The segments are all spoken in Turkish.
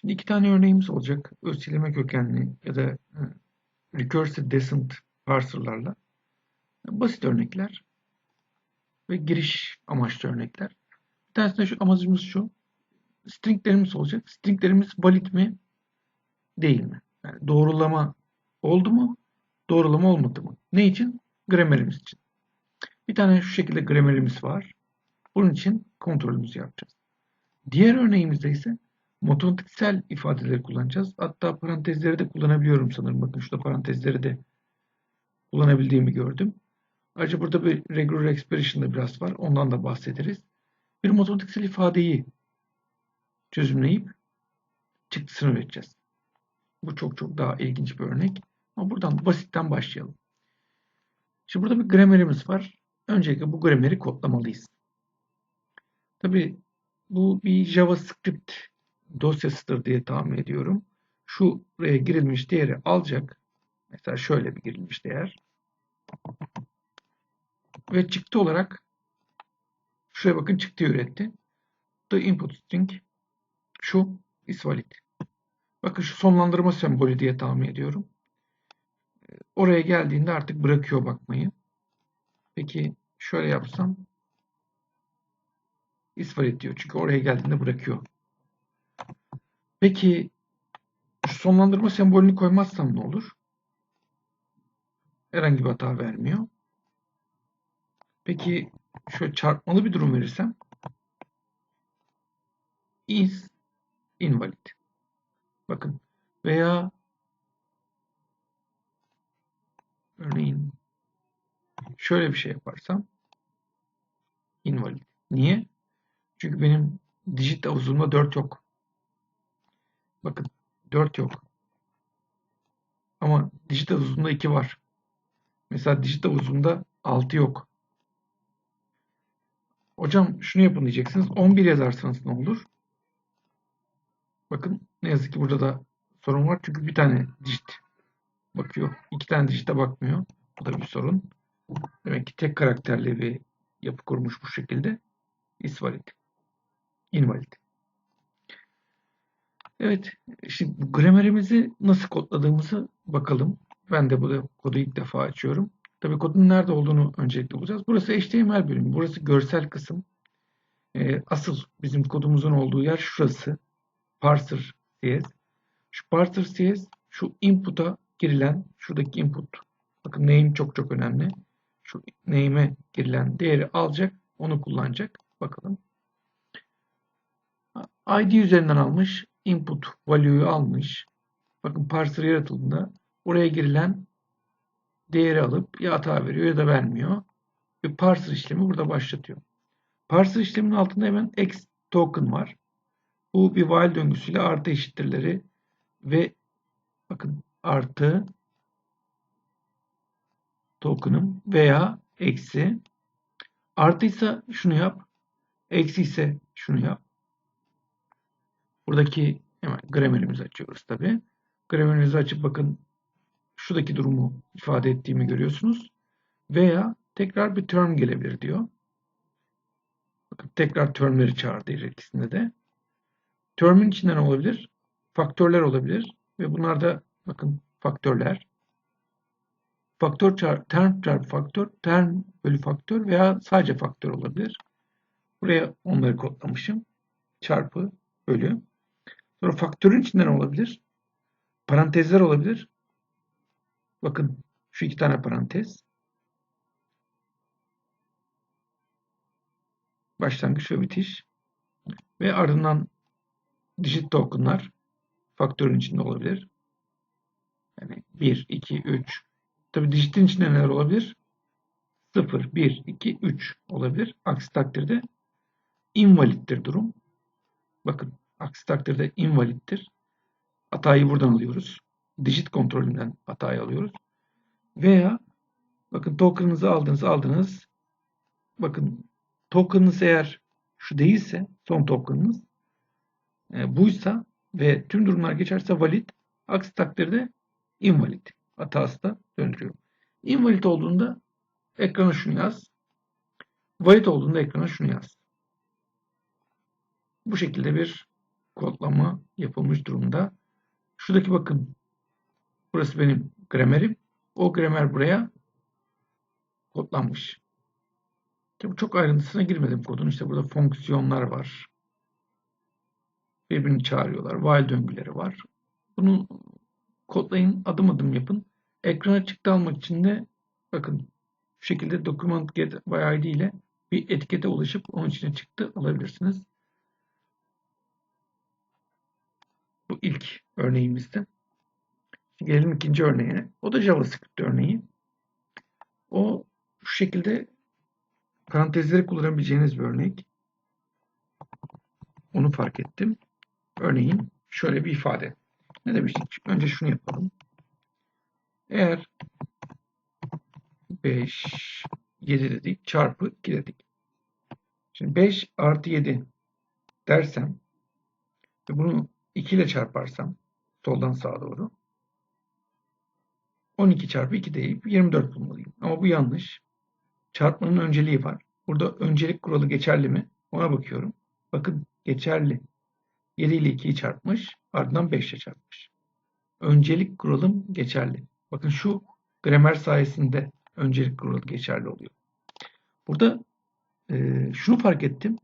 Şimdi iki tane örneğimiz olacak. Öz sileme kökenli ya da recursive descent parser'larla. Basit örnekler ve giriş amaçlı örnekler. Bir tanesinde şu amacımız şu. Stringlerimiz olacak. Stringlerimiz valid mi? Değil mi? Yani doğrulama oldu mu? Doğrulama olmadı mı? Ne için? Gramerimiz için. Bir tane şu şekilde gramerimiz var. Bunun için kontrolümüzü yapacağız. Diğer örneğimizde ise matematiksel ifadeleri kullanacağız. Hatta parantezleri de kullanabiliyorum sanırım. Bakın şurada parantezleri de kullanabildiğimi gördüm. Ayrıca burada bir regular expression da biraz var. Ondan da bahsederiz. Bir matematiksel ifadeyi çözümleyip çıktısını üreteceğiz. Bu çok çok daha ilginç bir örnek. Ama buradan basitten başlayalım. Şimdi burada bir gramerimiz var. Öncelikle bu grameri kodlamalıyız. Tabi bu bir JavaScript dosyasıdır diye tahmin ediyorum. Şuraya girilmiş değeri alacak. Mesela şöyle bir girilmiş değer. Ve çıktı olarak şuraya bakın çıktı üretti. The input string şu is valid. Bakın şu sonlandırma sembolü diye tahmin ediyorum. Oraya geldiğinde artık bırakıyor bakmayı. Peki şöyle yapsam is valid diyor. Çünkü oraya geldiğinde bırakıyor. Peki şu sonlandırma sembolünü koymazsam ne olur? Herhangi bir hata vermiyor. Peki şöyle çarpmalı bir durum verirsem is invalid. Bakın veya örneğin şöyle bir şey yaparsam invalid. Niye? Çünkü benim dijit havuzumda 4 yok. Bakın 4 yok. Ama dijit havuzumda 2 var. Mesela dijit havuzumda 6 yok. Hocam şunu yapın diyeceksiniz. 11 yazarsanız ne olur? Bakın ne yazık ki burada da sorun var. Çünkü bir tane dijit bakıyor. iki tane dijite bakmıyor. Bu da bir sorun. Demek ki tek karakterli bir yapı kurmuş bu şekilde. Is valid. Evet. Şimdi gramerimizi nasıl kodladığımızı bakalım. Ben de bu kodu ilk defa açıyorum. Tabii kodun nerede olduğunu öncelikle bulacağız. Burası HTML bölümü. Burası görsel kısım. Ee, asıl bizim kodumuzun olduğu yer şurası. Parser CS. Şu parser CS şu input'a girilen şuradaki input. Bakın name çok çok önemli. Şu name'e girilen değeri alacak. Onu kullanacak. Bakalım. ID üzerinden almış. Input value'yu almış. Bakın parser yaratıldığında oraya girilen değeri alıp ya hata veriyor ya da vermiyor. Ve parser işlemi burada başlatıyor. Parser işleminin altında hemen x token var. Bu bir while döngüsüyle artı eşittirleri ve bakın artı token'ım veya eksi artıysa şunu yap eksi ise şunu yap. Buradaki hemen gramerimizi açıyoruz tabi. Gramerimizi açıp bakın şuradaki durumu ifade ettiğimi görüyorsunuz. Veya tekrar bir term gelebilir diyor. Bakın tekrar termleri çağırdı ikisinde de. Term'in içinden olabilir. Faktörler olabilir. Ve bunlar da bakın faktörler. Faktör çarpı term çarpı faktör, term bölü faktör veya sadece faktör olabilir. Buraya onları kodlamışım. Çarpı, bölü. Sonra faktörün içinden olabilir. Parantezler olabilir. Bakın şu iki tane parantez. Başlangıç ve bitiş. Ve ardından digit tokenlar faktörün içinde olabilir. Yani 1, 2, 3. Tabi dijitin içinde neler olabilir? 0, 1, 2, 3 olabilir. Aksi takdirde invaliddir durum. Bakın aksi takdirde invaliddir. Hatayı buradan alıyoruz. Digit kontrolünden hatayı alıyoruz. Veya bakın token'ınızı aldınız aldınız. Bakın token'ınız eğer şu değilse son token'ınız e, buysa ve tüm durumlar geçerse valid, aksi takdirde invalid hatası da döndürüyor. Invalid olduğunda ekrana şunu yaz. Valid olduğunda ekrana şunu yaz. Bu şekilde bir kodlama yapılmış durumda. Şuradaki bakın. Burası benim gramerim. O gramer buraya kodlanmış. Tabii çok ayrıntısına girmedim kodun. İşte burada fonksiyonlar var. Birbirini çağırıyorlar. While döngüleri var. Bunu kodlayın, adım adım yapın. Ekrana çıktı almak için de bakın şu şekilde document get by id ile bir etikete ulaşıp onun içine çıktı alabilirsiniz. Bu ilk örneğimizdi. Gelelim ikinci örneğine. O da JavaScript örneği. O şu şekilde parantezleri kullanabileceğiniz bir örnek. Onu fark ettim. Örneğin şöyle bir ifade. Ne demiştik? Önce şunu yapalım. Eğer 5, 7 dedik çarpı 2 dedik. Şimdi 5 artı 7 dersem ve bunu 2 ile çarparsam soldan sağa doğru 12 çarpı 2 deyip 24 bulmalıyım. Ama bu yanlış. Çarpmanın önceliği var. Burada öncelik kuralı geçerli mi? Ona bakıyorum. Bakın geçerli. 7 ile 2'yi çarpmış. Ardından 5 ile çarpmış. Öncelik kuralım geçerli. Bakın şu gramer sayesinde öncelik kuralı geçerli oluyor. Burada e, şunu fark ettim.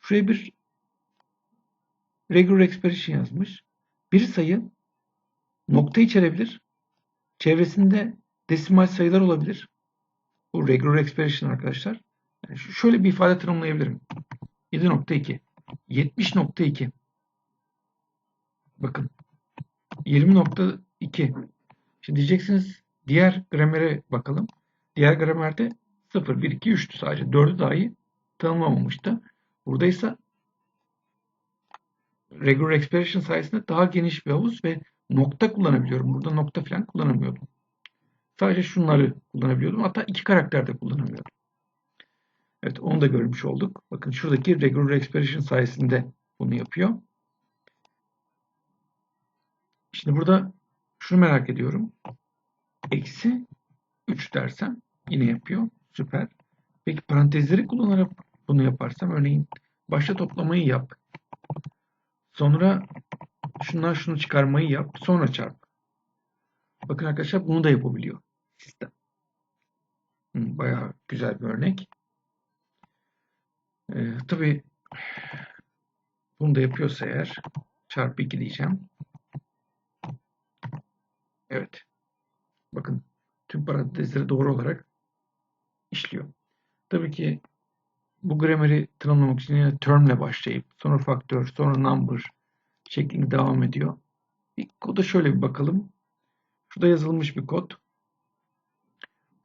Şuraya bir regular expression yazmış. Bir sayı nokta içerebilir. Çevresinde desimal sayılar olabilir. Bu regular expression arkadaşlar. Yani şöyle bir ifade tanımlayabilirim. 7.2 70.2 Bakın 20.2 Şimdi diyeceksiniz diğer gramere bakalım. Diğer gramerde 0, 1, 2, 3'tü sadece. 4'ü dahi tanımlamamıştı. Burada ise regular expression sayesinde daha geniş bir havuz ve nokta kullanabiliyorum. Burada nokta falan kullanamıyordum. Sadece şunları kullanabiliyordum. Hatta iki karakter de kullanamıyordum. Evet onu da görmüş olduk. Bakın şuradaki regular expression sayesinde bunu yapıyor. Şimdi burada şunu merak ediyorum. Eksi 3 dersem yine yapıyor. Süper. Peki parantezleri kullanarak bunu yaparsam örneğin başta toplamayı yap. Sonra şundan şunu çıkarmayı yap. Sonra çarp. Bakın arkadaşlar bunu da yapabiliyor sistem. Bayağı güzel bir örnek. Ee, tabii bunu da yapıyorsa eğer çarpı 2 diyeceğim. Evet. Bakın tüm parantezleri doğru olarak işliyor. Tabii ki bu grameri tanımlamak için yine term ile başlayıp sonra faktör, sonra number şeklinde devam ediyor. Bir koda şöyle bir bakalım. Şurada yazılmış bir kod.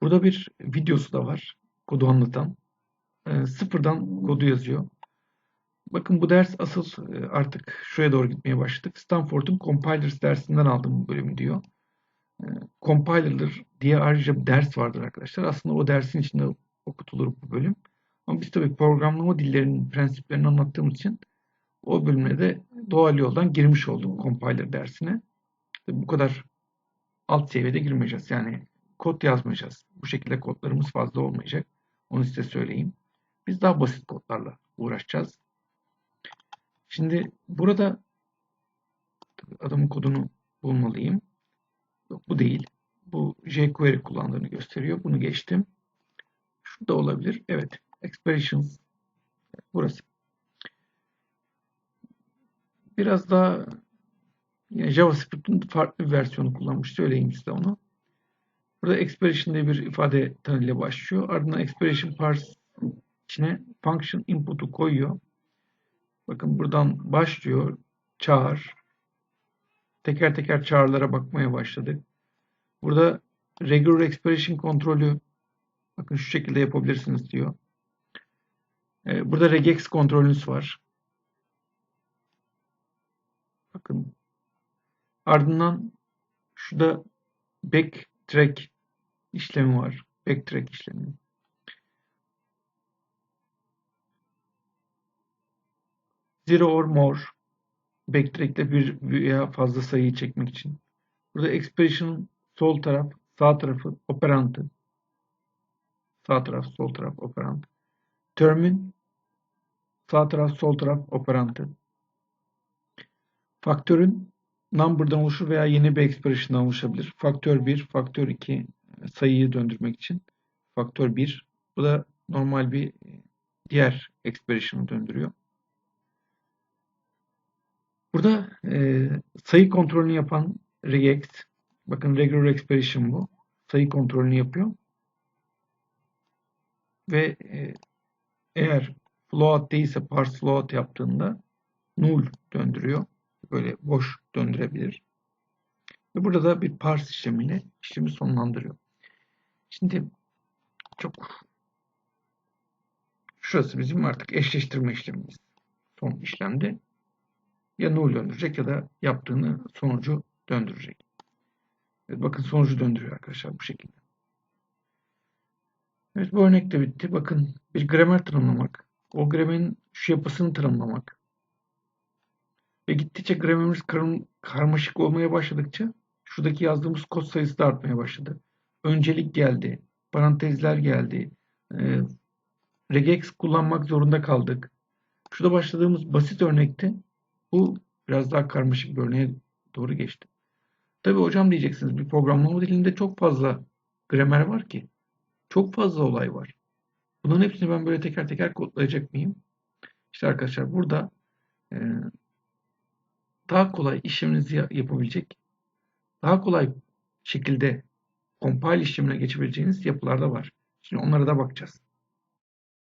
Burada bir videosu da var. Kodu anlatan. E, sıfırdan kodu yazıyor. Bakın bu ders asıl e, artık şuraya doğru gitmeye başladık. Stanford'un Compilers dersinden aldığım bu bölümü diyor. E, diye ayrıca bir ders vardır arkadaşlar. Aslında o dersin içinde okutulur bu bölüm. Ama biz tabii programlama dillerinin prensiplerini anlattığımız için o bölümde de doğal yoldan girmiş olduk compiler dersine. Bu kadar alt seviyede girmeyeceğiz. Yani kod yazmayacağız. Bu şekilde kodlarımız fazla olmayacak. Onu size söyleyeyim. Biz daha basit kodlarla uğraşacağız. Şimdi burada adamın kodunu bulmalıyım. Yok bu değil. Bu jQuery kullandığını gösteriyor. Bunu geçtim. Şu da olabilir. Evet. Expressions. Burası. Biraz daha yine JavaScript'in farklı bir versiyonu kullanmış. Söyleyeyim size onu. Burada expression diye bir ifade tanıyla başlıyor. Ardından expression parse içine function input'u koyuyor. Bakın buradan başlıyor. Çağır. Teker teker çağrılara bakmaya başladık. Burada regular expression kontrolü bakın şu şekilde yapabilirsiniz diyor. Ee, burada regex kontrolünüz var. Bakın. Ardından şurada backtrack işlemi var. Backtrack işlemi. Zero or more backtrack'te bir veya fazla sayıyı çekmek için. Burada expression sol taraf, sağ tarafı operantı. Sağ taraf, sol taraf operant. Term'in sağ taraf, sol taraf operantı. Faktörün number'dan oluşur veya yeni bir expression'dan oluşabilir. Faktör 1, faktör 2 e, sayıyı döndürmek için. Faktör 1. Bu da normal bir e, diğer expression'ı döndürüyor. Burada e, sayı kontrolünü yapan regex, bakın regular expression bu. Sayı kontrolünü yapıyor. Ve e, eğer float değilse parse float yaptığında null döndürüyor. Böyle boş döndürebilir. Ve burada da bir parse işlemiyle işlemi sonlandırıyor. Şimdi çok şurası bizim artık eşleştirme işlemimiz. Son işlemde ya null döndürecek ya da yaptığını sonucu döndürecek. Evet, bakın sonucu döndürüyor arkadaşlar bu şekilde. Evet bu örnek de bitti. Bakın bir gramer tanımlamak. O gramerin şu yapısını tanımlamak. Ve gittikçe gramerimiz karmaşık olmaya başladıkça şuradaki yazdığımız kod sayısı da artmaya başladı. Öncelik geldi. Parantezler geldi. E, regex kullanmak zorunda kaldık. Şurada başladığımız basit örnekte bu biraz daha karmaşık bir örneğe doğru geçti. Tabii hocam diyeceksiniz bir programlama dilinde çok fazla gramer var ki. Çok fazla olay var. Bunların hepsini ben böyle teker teker kodlayacak mıyım? İşte arkadaşlar burada e, daha kolay işleminizi yapabilecek, daha kolay şekilde compile işlemine geçebileceğiniz yapılar da var. Şimdi onlara da bakacağız.